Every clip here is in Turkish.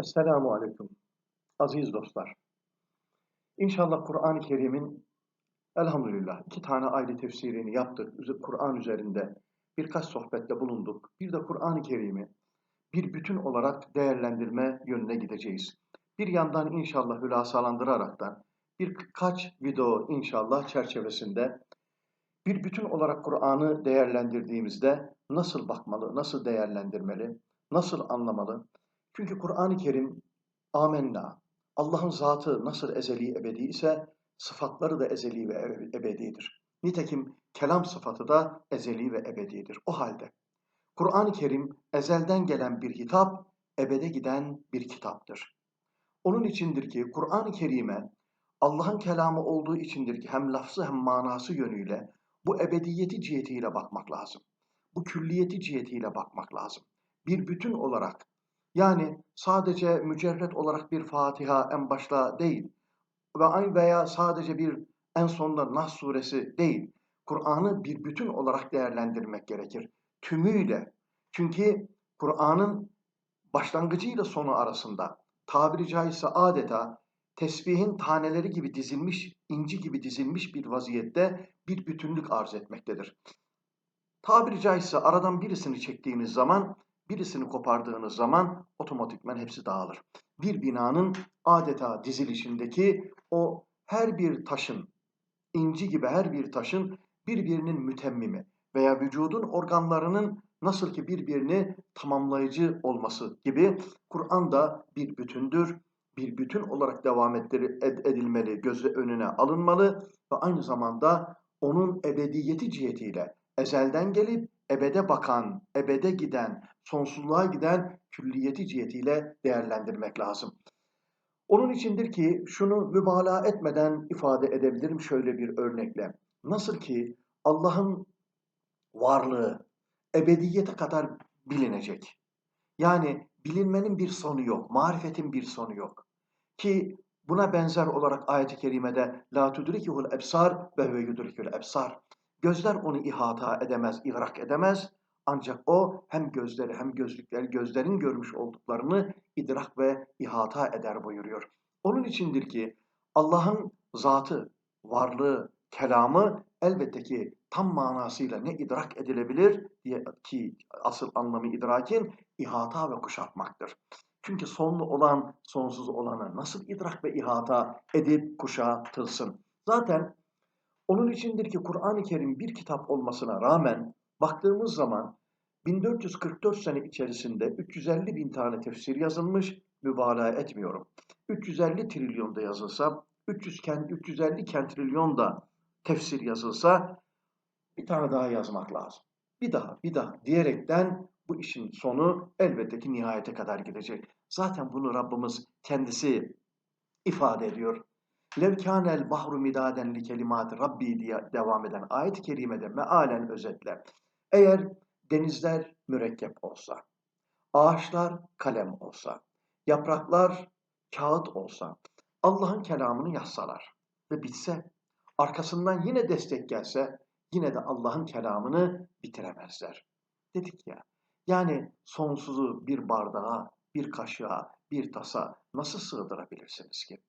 Esselamu Aleyküm. Aziz dostlar. İnşallah Kur'an-ı Kerim'in elhamdülillah iki tane ayrı tefsirini yaptık. Kur'an üzerinde birkaç sohbette bulunduk. Bir de Kur'an-ı Kerim'i bir bütün olarak değerlendirme yönüne gideceğiz. Bir yandan inşallah hülasalandıraraktan birkaç video inşallah çerçevesinde bir bütün olarak Kur'an'ı değerlendirdiğimizde nasıl bakmalı, nasıl değerlendirmeli, nasıl anlamalı, çünkü Kur'an-ı Kerim amenna. Allah'ın zatı nasıl ezeli ebedi ise sıfatları da ezeli ve ebedidir. Nitekim kelam sıfatı da ezeli ve ebedidir. O halde Kur'an-ı Kerim ezelden gelen bir hitap, ebede giden bir kitaptır. Onun içindir ki Kur'an-ı Kerim'e Allah'ın kelamı olduğu içindir ki hem lafzı hem manası yönüyle bu ebediyeti cihetiyle bakmak lazım. Bu külliyeti cihetiyle bakmak lazım. Bir bütün olarak yani sadece mücerret olarak bir Fatiha en başta değil ve veya sadece bir en sonda Nas suresi değil. Kur'an'ı bir bütün olarak değerlendirmek gerekir. Tümüyle. Çünkü Kur'an'ın başlangıcıyla sonu arasında tabiri caizse adeta tesbihin taneleri gibi dizilmiş, inci gibi dizilmiş bir vaziyette bir bütünlük arz etmektedir. Tabiri caizse aradan birisini çektiğiniz zaman birisini kopardığınız zaman otomatikman hepsi dağılır. Bir binanın adeta dizilişindeki o her bir taşın, inci gibi her bir taşın birbirinin mütemmimi veya vücudun organlarının nasıl ki birbirini tamamlayıcı olması gibi Kur'an da bir bütündür. Bir bütün olarak devam edilmeli, gözü önüne alınmalı ve aynı zamanda onun ebediyeti cihetiyle ezelden gelip ebede bakan, ebede giden, sonsuzluğa giden külliyeti cihetiyle değerlendirmek lazım. Onun içindir ki şunu mübalağa etmeden ifade edebilirim şöyle bir örnekle. Nasıl ki Allah'ın varlığı ebediyete kadar bilinecek. Yani bilinmenin bir sonu yok, marifetin bir sonu yok. Ki buna benzer olarak ayet-i kerimede la tudrikihul ebsar ve huve yudrikul ebsar. Gözler onu ihata edemez, idrak edemez. Ancak o hem gözleri hem gözlükleri, gözlerin görmüş olduklarını idrak ve ihata eder buyuruyor. Onun içindir ki Allah'ın zatı, varlığı, kelamı elbette ki tam manasıyla ne idrak edilebilir diye ki asıl anlamı idrakin ihata ve kuşatmaktır. Çünkü sonlu olan sonsuz olanı nasıl idrak ve ihata edip kuşatılsın? Zaten onun içindir ki Kur'an-ı Kerim bir kitap olmasına rağmen baktığımız zaman 1444 sene içerisinde 350 bin tane tefsir yazılmış, mübalağa etmiyorum. 350 trilyonda yazılsa, 300 kent, 350 kentrilyon da tefsir yazılsa bir tane daha yazmak lazım. Bir daha, bir daha diyerekten bu işin sonu elbette ki nihayete kadar gidecek. Zaten bunu Rabbimiz kendisi ifade ediyor. Levkânel bahru midaden li kelimat Rabbi diye devam eden ayet-i kerimede mealen özetle. Eğer denizler mürekkep olsa, ağaçlar kalem olsa, yapraklar kağıt olsa, Allah'ın kelamını yazsalar ve bitse, arkasından yine destek gelse, yine de Allah'ın kelamını bitiremezler. Dedik ya, yani sonsuzu bir bardağa, bir kaşığa, bir tasa nasıl sığdırabilirsiniz ki?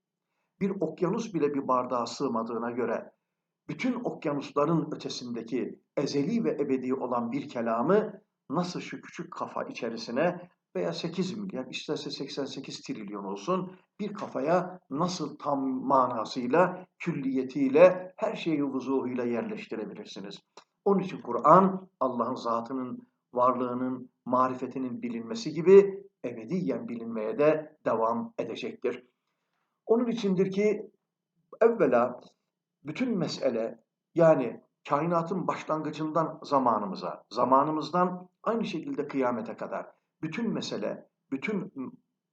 Bir okyanus bile bir bardağa sığmadığına göre bütün okyanusların ötesindeki ezeli ve ebedi olan bir kelamı nasıl şu küçük kafa içerisine veya 8 milyar isterse 88 trilyon olsun bir kafaya nasıl tam manasıyla, külliyetiyle, her şeyi vuzuhuyla yerleştirebilirsiniz. Onun için Kur'an Allah'ın zatının, varlığının, marifetinin bilinmesi gibi ebediyen bilinmeye de devam edecektir. Onun içindir ki evvela bütün mesele yani kainatın başlangıcından zamanımıza, zamanımızdan aynı şekilde kıyamete kadar bütün mesele, bütün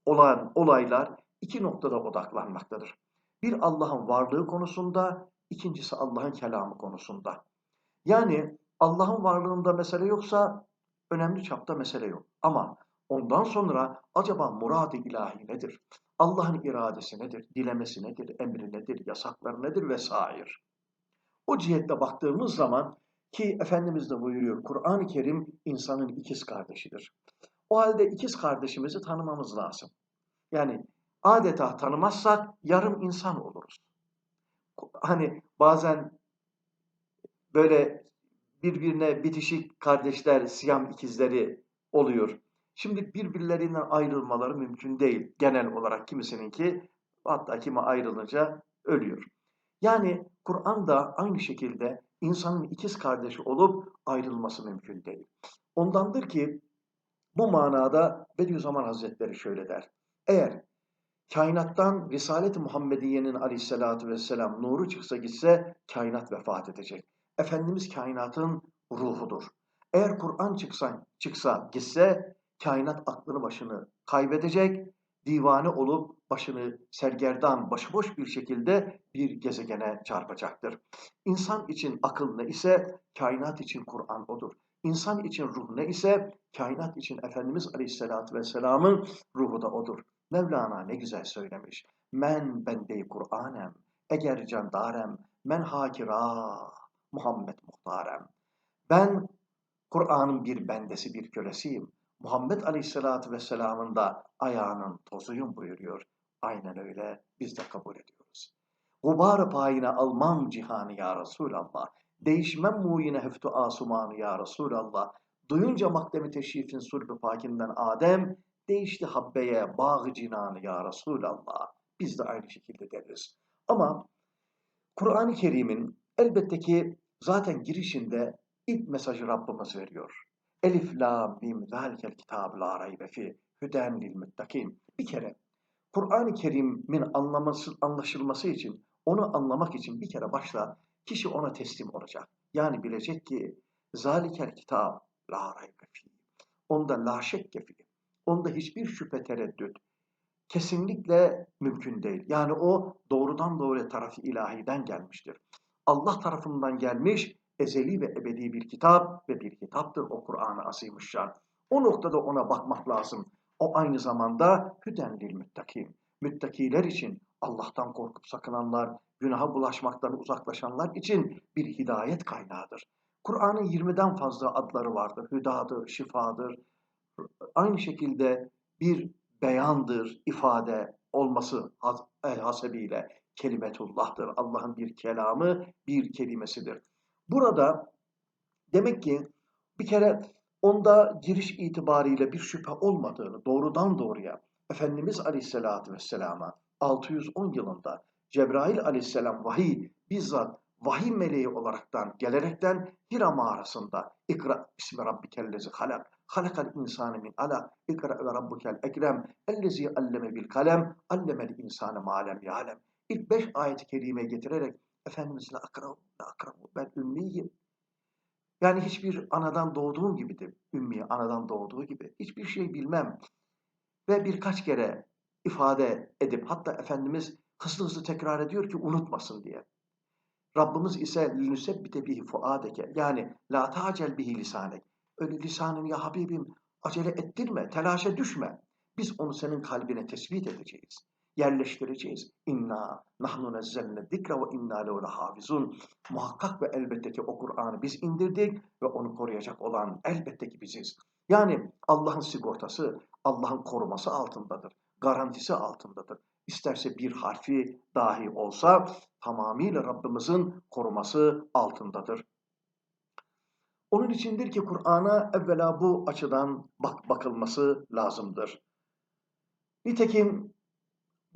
olan olaylar iki noktada odaklanmaktadır. Bir Allah'ın varlığı konusunda, ikincisi Allah'ın kelamı konusunda. Yani Allah'ın varlığında mesele yoksa önemli çapta mesele yok. Ama ondan sonra acaba murad-ı ilahi nedir? Allah'ın iradesi nedir, dilemesi nedir, emri nedir, yasakları nedir vesaire. O cihette baktığımız zaman ki Efendimiz de buyuruyor Kur'an-ı Kerim insanın ikiz kardeşidir. O halde ikiz kardeşimizi tanımamız lazım. Yani adeta tanımazsak yarım insan oluruz. Hani bazen böyle birbirine bitişik kardeşler, siyam ikizleri oluyor. Şimdi birbirlerinden ayrılmaları mümkün değil. Genel olarak kimisininki hatta kimi ayrılınca ölüyor. Yani Kur'an da aynı şekilde insanın ikiz kardeşi olup ayrılması mümkün değil. Ondandır ki bu manada Bediüzzaman Hazretleri şöyle der. Eğer kainattan Risalet-i Muhammediye'nin aleyhissalatü vesselam nuru çıksa gitse kainat vefat edecek. Efendimiz kainatın ruhudur. Eğer Kur'an çıksa, çıksa gitse kainat aklını başını kaybedecek, divane olup başını sergerdan, başıboş bir şekilde bir gezegene çarpacaktır. İnsan için akıl ne ise kainat için Kur'an odur. İnsan için ruh ne ise kainat için Efendimiz Aleyhisselatü Vesselam'ın ruhu da odur. Mevlana ne güzel söylemiş. Men bende Kur'anem, eğer candarem, men hakira, Muhammed muhtarem. Ben Kur'an'ın bir bendesi, bir kölesiyim. Muhammed Aleyhisselatü Vesselam'ın da ayağının tozuyum buyuruyor. Aynen öyle biz de kabul ediyoruz. Gubar payine almam cihanı ya Resulallah. Değişmem muyine heftu asumanı ya Resulallah. Duyunca makdemi teşrifin sulbü pakinden Adem, değişti habbeye bağı cinanı ya Resulallah. Biz de aynı şekilde deriz. Ama Kur'an-ı Kerim'in elbette ki zaten girişinde ilk mesajı Rabbimiz veriyor. Elif la mim zalikel kitab la raybe fi hüden lil muttakin. Bir kere Kur'an-ı Kerim'in anlaması, anlaşılması için, onu anlamak için bir kere başla kişi ona teslim olacak. Yani bilecek ki zalikel kitab la raybe fi. Onda la şekke fi. Onda hiçbir şüphe tereddüt kesinlikle mümkün değil. Yani o doğrudan doğruya tarafı ilahiden gelmiştir. Allah tarafından gelmiş ezeli ve ebedi bir kitap ve bir kitaptır o Kur'an-ı Azimüşşan. O noktada ona bakmak lazım. O aynı zamanda hüden lil müttakin. Müttakiler için Allah'tan korkup sakınanlar, günaha bulaşmaktan uzaklaşanlar için bir hidayet kaynağıdır. Kur'an'ın 20'den fazla adları vardır. Hüdadır, şifadır. Aynı şekilde bir beyandır, ifade olması hasebiyle kelimetullah'tır. Allah'ın bir kelamı, bir kelimesidir. Burada demek ki bir kere onda giriş itibariyle bir şüphe olmadığını doğrudan doğruya Efendimiz Aleyhisselatü Vesselam'a 610 yılında Cebrail Aleyhisselam vahiy bizzat vahiy meleği olaraktan gelerekten Hira mağarasında İkra ismi rabbikellezi halak halakal insane min ala ikra ve rabbukel ekrem ellezi alleme bil kalem allemel insane malem yalem. İlk beş ayet-i kerime getirerek Efendimizle akrabu, akrabu ben ümmiyim. Yani hiçbir anadan doğduğum gibidir. Ümmi anadan doğduğu gibi. Hiçbir şey bilmem. Ve birkaç kere ifade edip hatta Efendimiz hızlı hızlı tekrar ediyor ki unutmasın diye. Rabbimiz ise linüsebbite bihi fuadeke yani la tacel bihi lisanek. Öyle lisanın ya Habibim acele ettirme, telaşa düşme. Biz onu senin kalbine tespit edeceğiz yerleştireceğiz. İnna nahnu nezzalne zikra ve inna lehu hafizun. Muhakkak ve elbette ki o Kur'an'ı biz indirdik ve onu koruyacak olan elbette ki biziz. Yani Allah'ın sigortası, Allah'ın koruması altındadır. Garantisi altındadır. İsterse bir harfi dahi olsa tamamıyla Rabbimizin koruması altındadır. Onun içindir ki Kur'an'a evvela bu açıdan bak bakılması lazımdır. Nitekim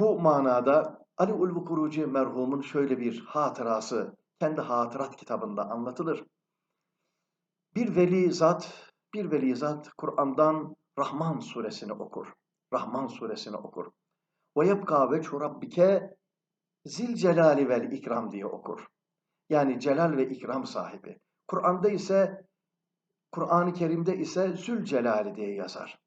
bu manada Ali Ulvi merhumun şöyle bir hatırası kendi hatırat kitabında anlatılır. Bir veli zat, bir veli zat Kur'an'dan Rahman suresini okur. Rahman suresini okur. Ve yebka ve rabbike zil celali vel ikram diye okur. Yani celal ve ikram sahibi. Kur'an'da ise Kur'an-ı Kerim'de ise Zül Celali diye yazar.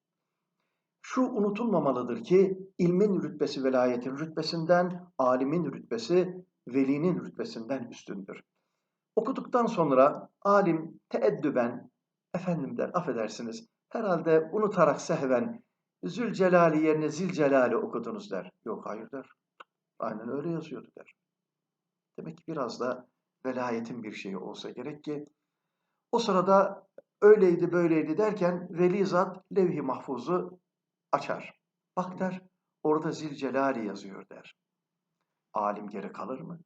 Şu unutulmamalıdır ki ilmin rütbesi velayetin rütbesinden, alimin rütbesi velinin rütbesinden üstündür. Okuduktan sonra alim teeddüben, efendim der, affedersiniz, herhalde unutarak sehven, Zülcelali yerine Zilcelali okudunuz der. Yok hayır der. Aynen öyle yazıyordu der. Demek ki biraz da velayetin bir şeyi olsa gerek ki o sırada öyleydi böyleydi derken veli zat levh-i mahfuzu açar. Bak der, orada Zilcelali yazıyor der. Alim geri kalır mı?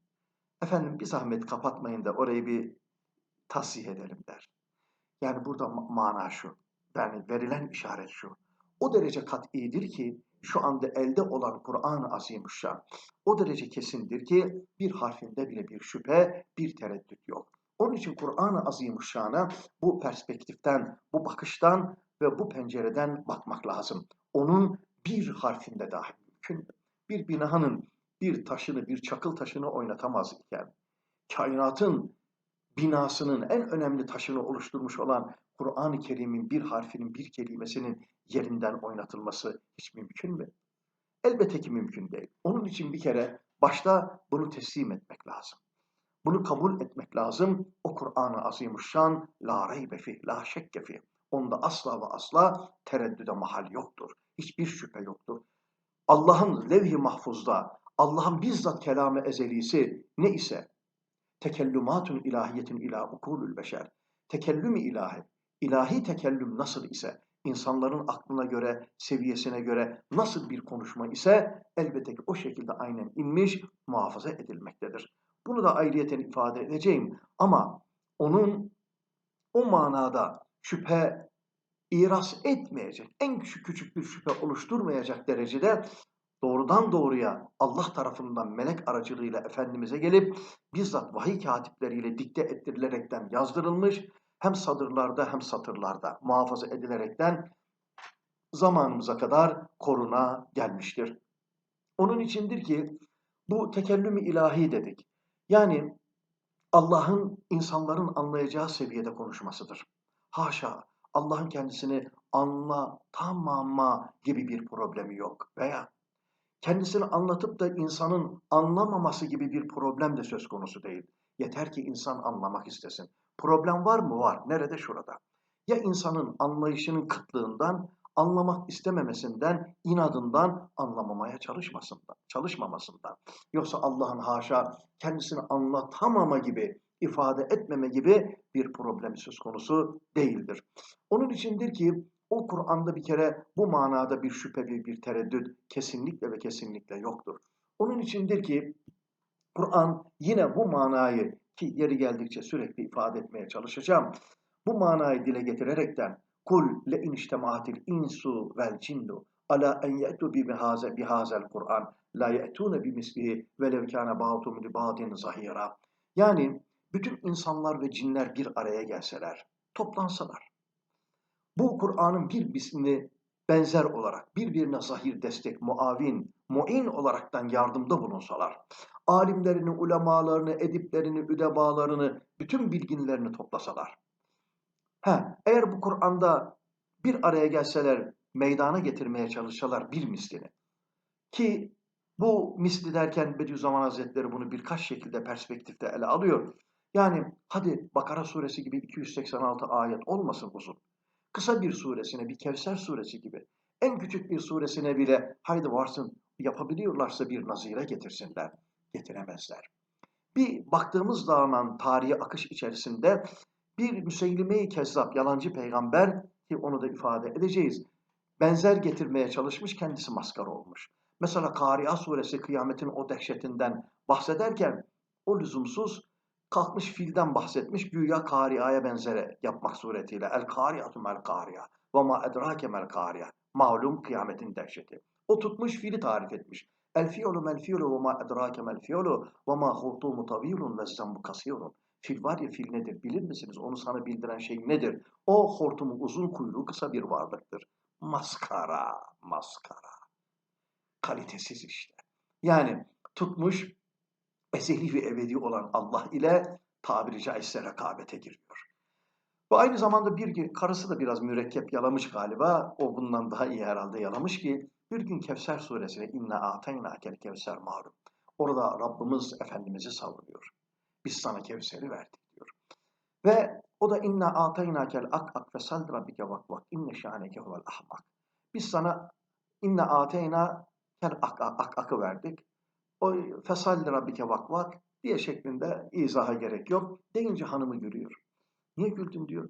Efendim bir zahmet kapatmayın da orayı bir tasih edelim der. Yani burada ma- mana şu. Yani verilen işaret şu. O derece kat'idir ki şu anda elde olan Kur'an-ı Azimüşşan o derece kesindir ki bir harfinde bile bir şüphe, bir tereddüt yok. Onun için Kur'an-ı Azimüşşan'a bu perspektiften, bu bakıştan ve bu pencereden bakmak lazım. Onun bir harfinde dahi mümkün. Bir binanın bir taşını, bir çakıl taşını oynatamaz iken, kainatın binasının en önemli taşını oluşturmuş olan Kur'an-ı Kerim'in bir harfinin, bir kelimesinin yerinden oynatılması hiç mümkün mü? Elbette ki mümkün değil. Onun için bir kere başta bunu teslim etmek lazım. Bunu kabul etmek lazım. O Kur'an-ı Azimuşşan la reybe fih, la şekke fih. Onda asla ve asla tereddüde mahal yoktur. Hiçbir şüphe yoktur. Allah'ın levh-i mahfuzda, Allah'ın bizzat kelamı ezelisi ne ise tekellümatun ilahiyetin ila ukulül beşer. Tekellüm ilahi, ilahi tekellüm nasıl ise, insanların aklına göre, seviyesine göre nasıl bir konuşma ise elbette ki o şekilde aynen inmiş, muhafaza edilmektedir. Bunu da ayrıyeten ifade edeceğim ama onun o manada şüphe iras etmeyecek, en küçük küçük bir şüphe oluşturmayacak derecede doğrudan doğruya Allah tarafından melek aracılığıyla Efendimiz'e gelip bizzat vahiy katipleriyle dikte ettirilerekten yazdırılmış hem sadırlarda hem satırlarda muhafaza edilerekten zamanımıza kadar koruna gelmiştir. Onun içindir ki bu tekellüm-i ilahi dedik. Yani Allah'ın insanların anlayacağı seviyede konuşmasıdır. Haşa Allah'ın kendisini anlatamama gibi bir problemi yok. Veya kendisini anlatıp da insanın anlamaması gibi bir problem de söz konusu değil. Yeter ki insan anlamak istesin. Problem var mı? Var. Nerede? Şurada. Ya insanın anlayışının kıtlığından, anlamak istememesinden, inadından, anlamamaya çalışmasından, çalışmamasından. Yoksa Allah'ın haşa kendisini anlatamama gibi, ifade etmeme gibi bir problem söz konusu değildir. Onun içindir ki o Kur'an'da bir kere bu manada bir şüphe ve bir tereddüt kesinlikle ve kesinlikle yoktur. Onun içindir ki Kur'an yine bu manayı ki yeri geldikçe sürekli ifade etmeye çalışacağım. Bu manayı dile getirerekten kul le iniştemaatil insu vel cinnu ala en ye'tu bi bihaze bihazel Kur'an la ye'tune bi mislihi velev kana ba'dhum li ba'din zahira. Yani bütün insanlar ve cinler bir araya gelseler, toplansalar, bu Kur'an'ın bir bismini benzer olarak birbirine zahir destek, muavin, muin olaraktan yardımda bulunsalar, alimlerini, ulemalarını, ediplerini, üdebalarını, bütün bilginlerini toplasalar. Ha, eğer bu Kur'an'da bir araya gelseler, meydana getirmeye çalışsalar bir mislini. Ki bu misli derken Bediüzzaman Hazretleri bunu birkaç şekilde perspektifte ele alıyor. Yani hadi Bakara suresi gibi 286 ayet olmasın uzun. Kısa bir suresine, bir Kevser suresi gibi, en küçük bir suresine bile haydi varsın yapabiliyorlarsa bir nazire getirsinler. Getiremezler. Bir baktığımız zaman tarihi akış içerisinde bir Müseylime-i Kezzap, yalancı peygamber ki onu da ifade edeceğiz. Benzer getirmeye çalışmış, kendisi maskara olmuş. Mesela Kariya suresi kıyametin o dehşetinden bahsederken o lüzumsuz kalkmış filden bahsetmiş güya Kariya'ya benzere yapmak suretiyle. El Kariyatu mel Kariya ve ma edrake mel Kariya. Malum kıyametin dehşeti. O tutmuş fili tarif etmiş. El fiyolu mel fiyolu ve ma edrake mel fiyolu ve ma hurtumu tavirun ve zembu kasirun. Fil var ya fil nedir bilir misiniz? Onu sana bildiren şey nedir? O hortumu uzun kuyruğu kısa bir varlıktır. Maskara, maskara. Kalitesiz işte. Yani tutmuş ezeli ve ebedi olan Allah ile tabiri caizse rekabete giriyor. Bu aynı zamanda bir gün karısı da biraz mürekkep yalamış galiba. O bundan daha iyi herhalde yalamış ki bir gün Kevser suresine inna atayna kel kevser malum. Orada Rabbimiz Efendimiz'i savuruyor. Biz sana Kevser'i verdik diyor. Ve o da inna atayna kel ak ak ve sal rabbike vak vak inne şaneke huvel ahmak. Biz sana inna atayna kel ak, ak akı verdik. O fesalli rabbike vak vak diye şeklinde izaha gerek yok. Deyince hanımı gülüyor. Niye güldün diyor.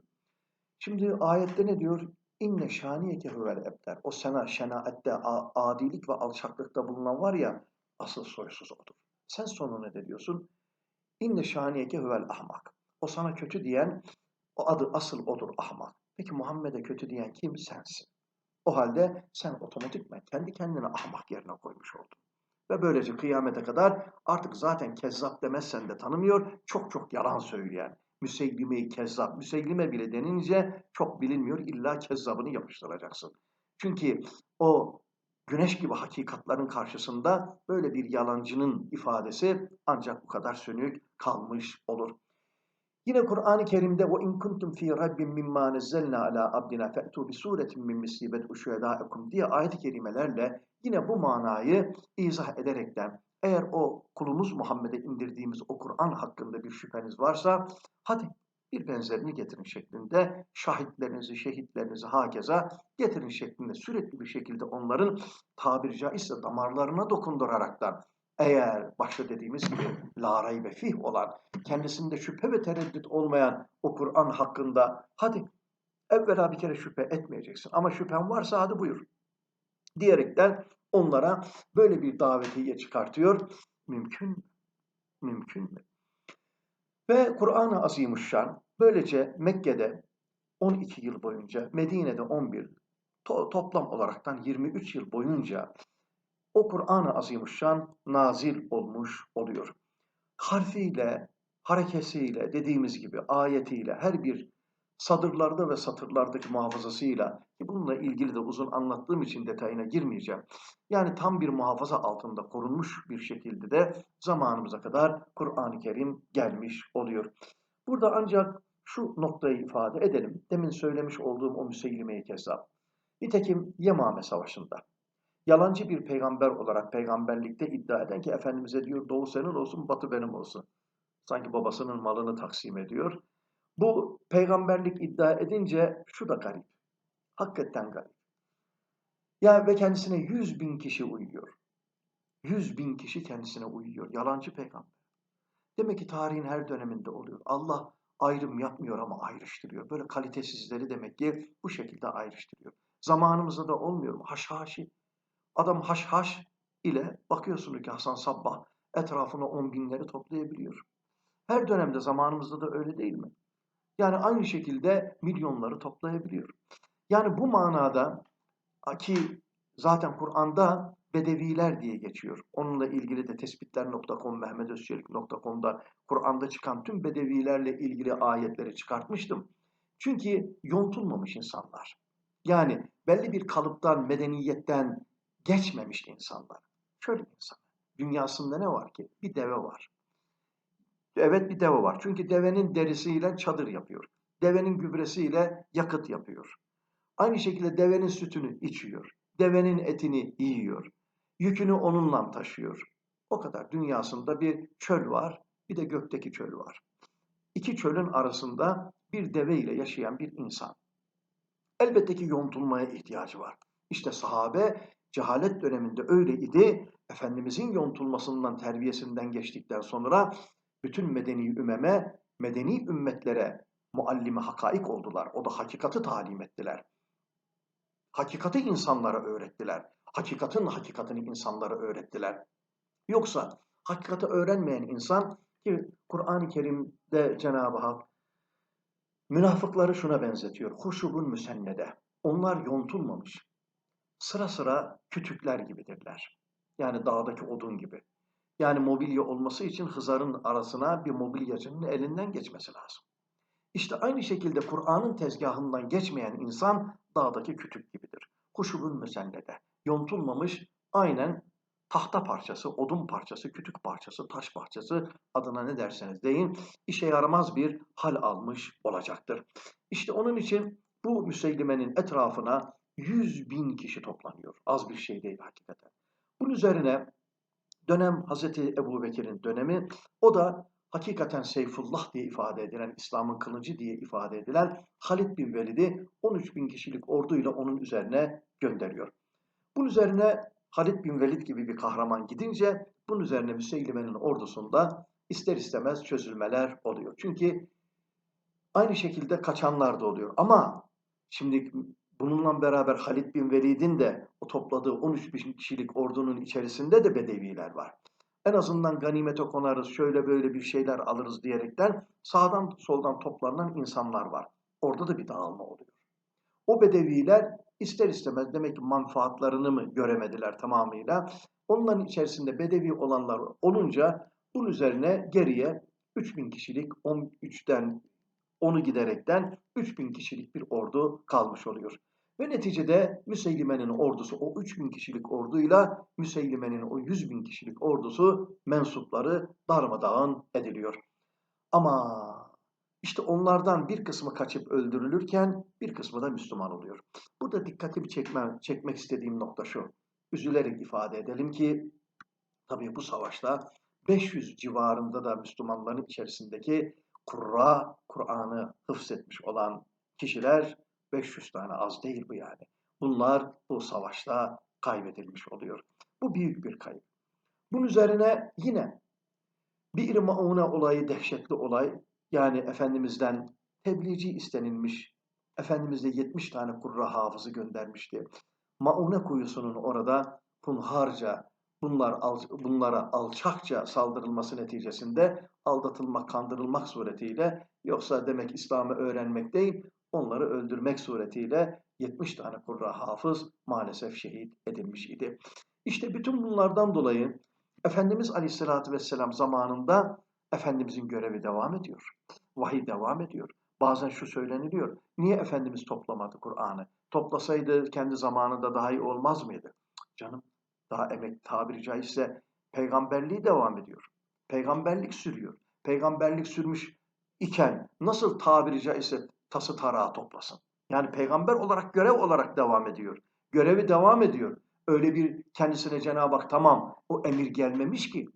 Şimdi ayette ne diyor? İnne şaniyeke huvel ebter. O sana şenaette, a- adilik ve alçaklıkta bulunan var ya, asıl soysuz odur. Sen sonuna ne diyorsun? İnne şaniyeke huvel ahmak. O sana kötü diyen, o adı asıl odur ahmak. Peki Muhammed'e kötü diyen kim? Sensin. O halde sen otomatikman kendi kendine ahmak yerine koymuş oldun. Ve böylece kıyamete kadar artık zaten kezzap demezsen de tanımıyor, çok çok yalan söyleyen. Müseylime-i kezzap, müseylime bile denince çok bilinmiyor, illa kezzabını yapıştıracaksın. Çünkü o güneş gibi hakikatların karşısında böyle bir yalancının ifadesi ancak bu kadar sönük kalmış olur. Yine Kur'an-ı Kerim'de o in kuntum fi rabbin mimma nazzalna ala abdina fa'tu bi suretin min misibet uşhedaikum diye ayet-i kerimelerle yine bu manayı izah ederekten eğer o kulumuz Muhammed'e indirdiğimiz o Kur'an hakkında bir şüpheniz varsa hadi bir benzerini getirin şeklinde şahitlerinizi, şehitlerinizi hakeza getirin şeklinde sürekli bir şekilde onların tabiri caizse damarlarına dokunduraraktan eğer başta dediğimiz gibi la raybe fih olan, kendisinde şüphe ve tereddüt olmayan o Kur'an hakkında hadi evvela bir kere şüphe etmeyeceksin. Ama şüphen varsa hadi buyur. Diyerekten onlara böyle bir davetiye çıkartıyor. Mümkün mü? Mümkün mü? Ve Kur'an-ı Azimuşşan böylece Mekke'de 12 yıl boyunca, Medine'de 11, to toplam olaraktan 23 yıl boyunca o Kur'an-ı Azimuşşan nazil olmuş oluyor. Harfiyle, harekesiyle, dediğimiz gibi ayetiyle, her bir sadırlarda ve satırlardaki muhafazasıyla, bununla ilgili de uzun anlattığım için detayına girmeyeceğim. Yani tam bir muhafaza altında korunmuş bir şekilde de zamanımıza kadar Kur'an-ı Kerim gelmiş oluyor. Burada ancak şu noktayı ifade edelim. Demin söylemiş olduğum o Müseylime-i Kezzab. Nitekim Yemame Savaşı'nda yalancı bir peygamber olarak peygamberlikte iddia eden ki Efendimiz'e diyor doğu senin olsun batı benim olsun. Sanki babasının malını taksim ediyor. Bu peygamberlik iddia edince şu da garip. Hakikaten garip. Ya ve kendisine yüz bin kişi uyuyor. Yüz bin kişi kendisine uyuyor. Yalancı peygamber. Demek ki tarihin her döneminde oluyor. Allah ayrım yapmıyor ama ayrıştırıyor. Böyle kalitesizleri demek ki bu şekilde ayrıştırıyor. Zamanımızda da olmuyor mu? Haşhaşi. Adam haşhaş ile bakıyorsunuz ki Hasan Sabbah etrafına on binleri toplayabiliyor. Her dönemde zamanımızda da öyle değil mi? Yani aynı şekilde milyonları toplayabiliyor. Yani bu manada ki zaten Kur'an'da Bedeviler diye geçiyor. Onunla ilgili de tespitler.com, mehmetözçelik.com'da Kur'an'da çıkan tüm Bedevilerle ilgili ayetleri çıkartmıştım. Çünkü yontulmamış insanlar. Yani belli bir kalıptan, medeniyetten geçmemiş insanlar. Şöyle insan. Dünyasında ne var ki? Bir deve var. Evet bir deve var. Çünkü devenin derisiyle çadır yapıyor. Devenin gübresiyle yakıt yapıyor. Aynı şekilde devenin sütünü içiyor. Devenin etini yiyor. Yükünü onunla taşıyor. O kadar. Dünyasında bir çöl var, bir de gökteki çöl var. İki çölün arasında bir deve ile yaşayan bir insan. Elbette ki yontulmaya ihtiyacı var. İşte sahabe cehalet döneminde öyle idi. Efendimizin yontulmasından, terbiyesinden geçtikten sonra bütün medeni ümeme, medeni ümmetlere muallime hakaik oldular. O da hakikati talim ettiler. Hakikati insanlara öğrettiler. Hakikatin hakikatini insanlara öğrettiler. Yoksa hakikati öğrenmeyen insan ki Kur'an-ı Kerim'de Cenab-ı Hak münafıkları şuna benzetiyor. Huşubun müsennede. Onlar yontulmamış. Sıra sıra kütükler gibidirler. Yani dağdaki odun gibi. Yani mobilya olması için Hızar'ın arasına bir mobilyacının elinden geçmesi lazım. İşte aynı şekilde Kur'an'ın tezgahından geçmeyen insan dağdaki kütük gibidir. Kuşubun müsennede. Yontulmamış aynen tahta parçası, odun parçası, kütük parçası, taş parçası adına ne derseniz deyin işe yaramaz bir hal almış olacaktır. İşte onun için bu Müseylime'nin etrafına 100 bin kişi toplanıyor. Az bir şey değil hakikaten. Bunun üzerine dönem Hazreti Ebu Bekir'in dönemi o da hakikaten Seyfullah diye ifade edilen, İslam'ın kılıcı diye ifade edilen Halid bin Velid'i 13 bin kişilik orduyla onun üzerine gönderiyor. Bunun üzerine Halid bin Velid gibi bir kahraman gidince bunun üzerine Müseylime'nin ordusunda ister istemez çözülmeler oluyor. Çünkü aynı şekilde kaçanlar da oluyor. Ama şimdi bununla beraber Halid bin Velid'in de o topladığı 13 bin kişilik ordunun içerisinde de bedeviler var. En azından ganimete konarız, şöyle böyle bir şeyler alırız diyerekten sağdan soldan toplanan insanlar var. Orada da bir dağılma oluyor. O bedeviler ister istemez demek ki manfaatlarını mı göremediler tamamıyla. Onların içerisinde bedevi olanlar olunca bunun üzerine geriye 3000 kişilik 13'ten 10'u giderekten 3000 kişilik bir ordu kalmış oluyor. Ve neticede Müseylime'nin ordusu o 3000 kişilik orduyla Müseylime'nin o 100 bin kişilik ordusu mensupları darmadağın ediliyor. Ama işte onlardan bir kısmı kaçıp öldürülürken bir kısmı da Müslüman oluyor. Burada dikkatimi çekme, çekmek istediğim nokta şu. Üzülerek ifade edelim ki tabii bu savaşta 500 civarında da Müslümanların içerisindeki Kurra, Kur'an'ı hıfzetmiş olan kişiler 500 tane az değil bu yani. Bunlar bu savaşta kaybedilmiş oluyor. Bu büyük bir kayıp. Bunun üzerine yine bir maune olayı dehşetli olay. Yani Efendimiz'den tebliğci istenilmiş. Efendimiz de 70 tane kurra hafızı göndermişti. Maune kuyusunun orada hunharca bunlar bunlara alçakça saldırılması neticesinde aldatılmak, kandırılmak suretiyle yoksa demek İslam'ı öğrenmek değil, onları öldürmek suretiyle 70 tane kurra hafız maalesef şehit edilmiş idi. İşte bütün bunlardan dolayı Efendimiz Aleyhisselatü Vesselam zamanında Efendimizin görevi devam ediyor. Vahiy devam ediyor. Bazen şu söyleniliyor. Niye Efendimiz toplamadı Kur'an'ı? Toplasaydı kendi zamanında daha iyi olmaz mıydı? Canım daha emek tabiri caizse peygamberliği devam ediyor. Peygamberlik sürüyor. Peygamberlik sürmüş iken nasıl tabiri caizse tası tarağı toplasın? Yani peygamber olarak görev olarak devam ediyor. Görevi devam ediyor. Öyle bir kendisine Cenab-ı Hak tamam o emir gelmemiş ki.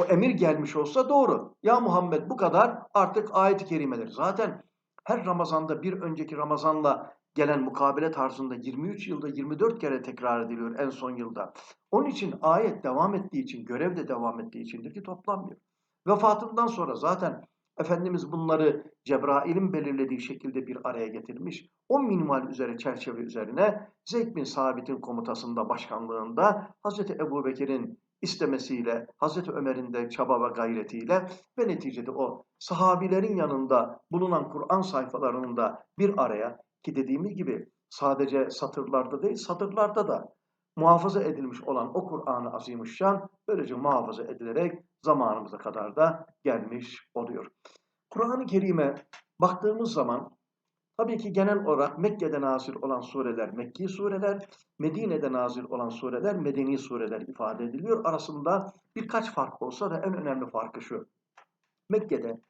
O emir gelmiş olsa doğru. Ya Muhammed bu kadar artık ayet-i kerimeler. Zaten her Ramazan'da bir önceki Ramazan'la gelen mukabele tarzında 23 yılda 24 kere tekrar ediliyor en son yılda. Onun için ayet devam ettiği için, görev de devam ettiği içindir ki toplanmıyor. Vefatından sonra zaten Efendimiz bunları Cebrail'in belirlediği şekilde bir araya getirmiş. O minimal üzere çerçeve üzerine Zeyd bin Sabit'in komutasında, başkanlığında Hazreti Ebu Bekir'in istemesiyle, Hazreti Ömer'in de çaba ve gayretiyle ve neticede o sahabilerin yanında bulunan Kur'an sayfalarının da bir araya ki dediğimiz gibi sadece satırlarda değil, satırlarda da muhafaza edilmiş olan o Kur'an-ı Azimüşşan böylece muhafaza edilerek zamanımıza kadar da gelmiş oluyor. Kur'an-ı Kerim'e baktığımız zaman tabii ki genel olarak Mekke'de nazil olan sureler Mekki sureler, Medine'de nazil olan sureler Medeni sureler ifade ediliyor. Arasında birkaç fark olsa da en önemli farkı şu. Mekke'de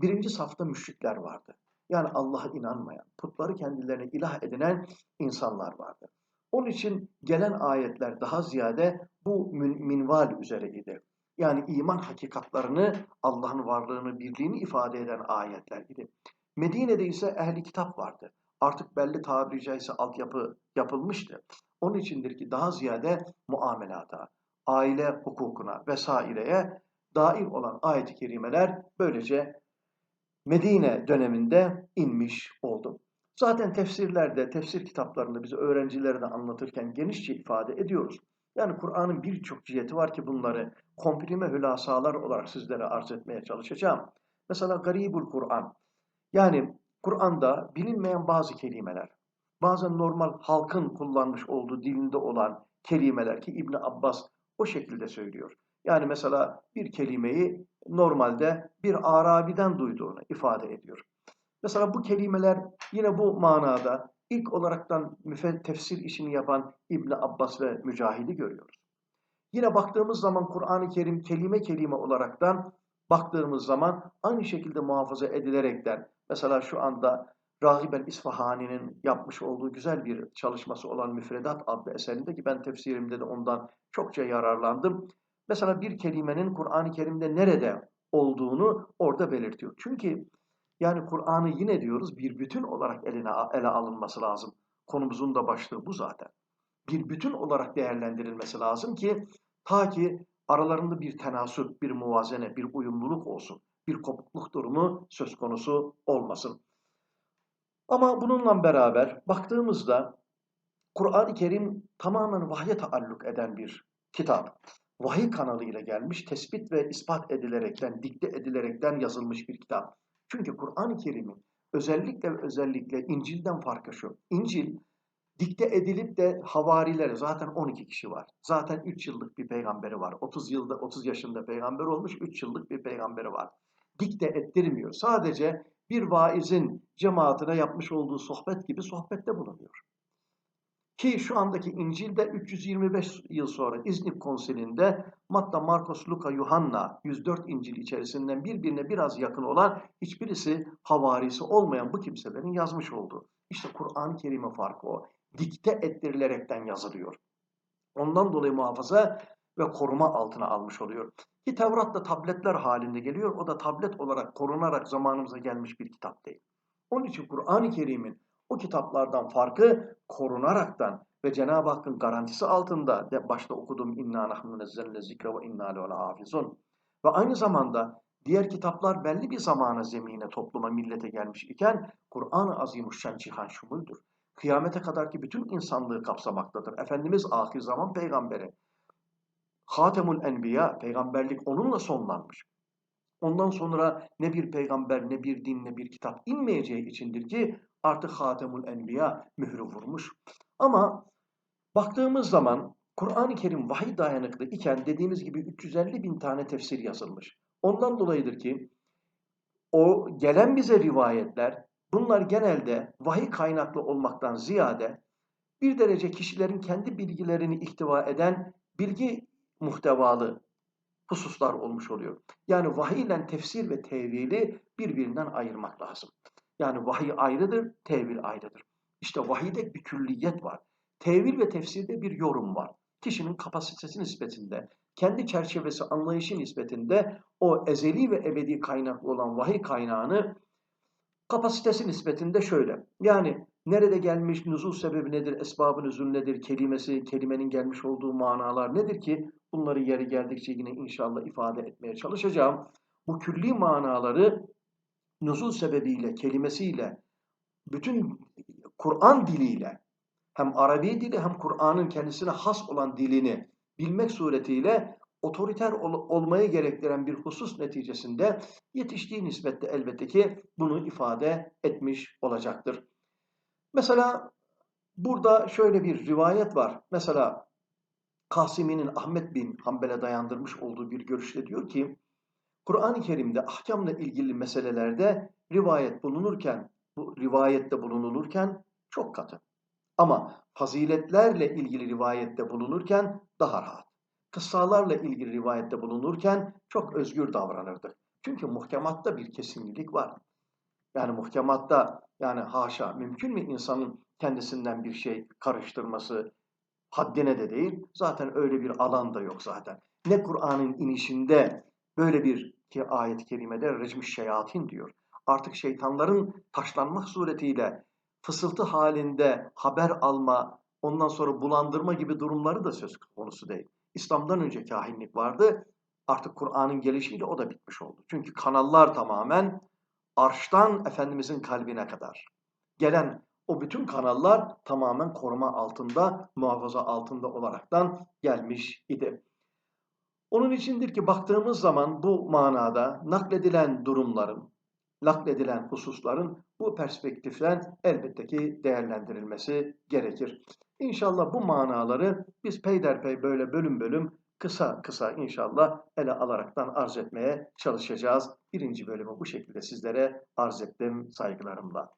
birinci safta müşrikler vardı. Yani Allah'a inanmayan, putları kendilerine ilah edinen insanlar vardı. Onun için gelen ayetler daha ziyade bu minval üzereydi. Yani iman hakikatlarını, Allah'ın varlığını, birliğini ifade eden ayetler idi. Medine'de ise ehli kitap vardı. Artık belli tabiri caizse altyapı yapılmıştı. Onun içindir ki daha ziyade muamelata, aile hukukuna vesaireye dair olan ayet-i kerimeler böylece Medine döneminde inmiş oldu. Zaten tefsirlerde, tefsir kitaplarında bize öğrencilere de anlatırken genişçe ifade ediyoruz. Yani Kur'an'ın birçok ciheti var ki bunları komprime hülasalar olarak sizlere arz etmeye çalışacağım. Mesela garibul Kur'an. Yani Kur'an'da bilinmeyen bazı kelimeler, bazen normal halkın kullanmış olduğu dilinde olan kelimeler ki İbn Abbas o şekilde söylüyor. Yani mesela bir kelimeyi normalde bir Arabi'den duyduğunu ifade ediyor. Mesela bu kelimeler yine bu manada ilk olaraktan tefsir işini yapan İbn Abbas ve Mücahid'i görüyoruz. Yine baktığımız zaman Kur'an-ı Kerim kelime kelime olaraktan baktığımız zaman aynı şekilde muhafaza edilerekten mesela şu anda Rahib el-İsfahani'nin yapmış olduğu güzel bir çalışması olan Müfredat adlı eserinde ki ben tefsirimde de ondan çokça yararlandım. Mesela bir kelimenin Kur'an-ı Kerim'de nerede olduğunu orada belirtiyor. Çünkü yani Kur'an'ı yine diyoruz bir bütün olarak eline ele alınması lazım. Konumuzun da başlığı bu zaten. Bir bütün olarak değerlendirilmesi lazım ki ta ki aralarında bir tenasüp, bir muvazene, bir uyumluluk olsun. Bir kopukluk durumu söz konusu olmasın. Ama bununla beraber baktığımızda Kur'an-ı Kerim tamamen vahye taalluk eden bir kitap. Vahiy kanalıyla gelmiş, tespit ve ispat edilerekten, dikte edilerekten yazılmış bir kitap. Çünkü Kur'an-ı Kerim'in özellikle ve özellikle İncil'den farkı şu. İncil dikte edilip de havarileri zaten 12 kişi var. Zaten 3 yıllık bir peygamberi var. 30 yılda 30 yaşında peygamber olmuş, 3 yıllık bir peygamberi var. Dikte ettirmiyor. Sadece bir vaizin cemaatine yapmış olduğu sohbet gibi sohbette bulunuyor. Ki şu andaki İncil'de 325 yıl sonra İznik Konsili'nde Matta, Markos, Luka, Yuhanna 104 İncil içerisinden birbirine biraz yakın olan hiçbirisi havarisi olmayan bu kimselerin yazmış olduğu. İşte Kur'an-ı Kerim'in farkı o. Dikte ettirilerekten yazılıyor. Ondan dolayı muhafaza ve koruma altına almış oluyor. Ki Tevrat da tabletler halinde geliyor. O da tablet olarak korunarak zamanımıza gelmiş bir kitap değil. Onun için Kur'an-ı Kerim'in o kitaplardan farkı korunaraktan ve Cenab-ı Hakk'ın garantisi altında de başta okudum inna nahnu nezzelne zikre ve inna lehu hafizun. Ve aynı zamanda diğer kitaplar belli bir zamana, zemine, topluma, millete gelmiş iken Kur'an-ı Azimuşşan cihan şumuldür. Kıyamete kadar ki bütün insanlığı kapsamaktadır. Efendimiz ahir zaman peygamberi. Hatemul Enbiya, peygamberlik onunla sonlanmış. Ondan sonra ne bir peygamber, ne bir din, ne bir kitap inmeyeceği içindir ki artık Hatemul Enbiya mührü vurmuş. Ama baktığımız zaman Kur'an-ı Kerim vahiy dayanıklı iken dediğimiz gibi 350 bin tane tefsir yazılmış. Ondan dolayıdır ki o gelen bize rivayetler bunlar genelde vahiy kaynaklı olmaktan ziyade bir derece kişilerin kendi bilgilerini ihtiva eden bilgi muhtevalı hususlar olmuş oluyor. Yani vahiy ile tefsir ve tevili birbirinden ayırmak lazım. Yani vahiy ayrıdır, tevil ayrıdır. İşte vahiyde bir külliyet var. Tevil ve tefsirde bir yorum var. Kişinin kapasitesi nispetinde, kendi çerçevesi anlayışı nispetinde o ezeli ve ebedi kaynaklı olan vahiy kaynağını kapasitesi nispetinde şöyle. Yani nerede gelmiş, nüzul sebebi nedir, esbabı nüzul nedir, kelimesi, kelimenin gelmiş olduğu manalar nedir ki bunları yeri geldikçe yine inşallah ifade etmeye çalışacağım. Bu külli manaları nüzul sebebiyle, kelimesiyle, bütün Kur'an diliyle, hem Arabi dili hem Kur'an'ın kendisine has olan dilini bilmek suretiyle otoriter ol olmayı gerektiren bir husus neticesinde yetiştiği nispette elbette ki bunu ifade etmiş olacaktır. Mesela burada şöyle bir rivayet var. Mesela Kasimi'nin Ahmet bin Hanbel'e dayandırmış olduğu bir görüşte diyor ki Kur'an-ı Kerim'de ahkamla ilgili meselelerde rivayet bulunurken, bu rivayette bulunulurken çok katı. Ama faziletlerle ilgili rivayette bulunurken daha rahat. Kıssalarla ilgili rivayette bulunurken çok özgür davranırdı. Çünkü muhkematta bir kesinlik var. Yani muhkematta yani haşa mümkün mü insanın kendisinden bir şey karıştırması haddine de değil. Zaten öyle bir alan da yok zaten. Ne Kur'an'ın inişinde Böyle bir ki ayet-i kerimede recmiş şeyatin diyor. Artık şeytanların taşlanmak suretiyle fısıltı halinde haber alma, ondan sonra bulandırma gibi durumları da söz konusu değil. İslam'dan önce kahinlik vardı. Artık Kur'an'ın gelişiyle o da bitmiş oldu. Çünkü kanallar tamamen arştan Efendimizin kalbine kadar. Gelen o bütün kanallar tamamen koruma altında, muhafaza altında olaraktan gelmiş idi. Onun içindir ki baktığımız zaman bu manada nakledilen durumların, nakledilen hususların bu perspektiften elbette ki değerlendirilmesi gerekir. İnşallah bu manaları biz peyderpey böyle bölüm bölüm kısa kısa inşallah ele alaraktan arz etmeye çalışacağız. Birinci bölümü bu şekilde sizlere arz ettim saygılarımla.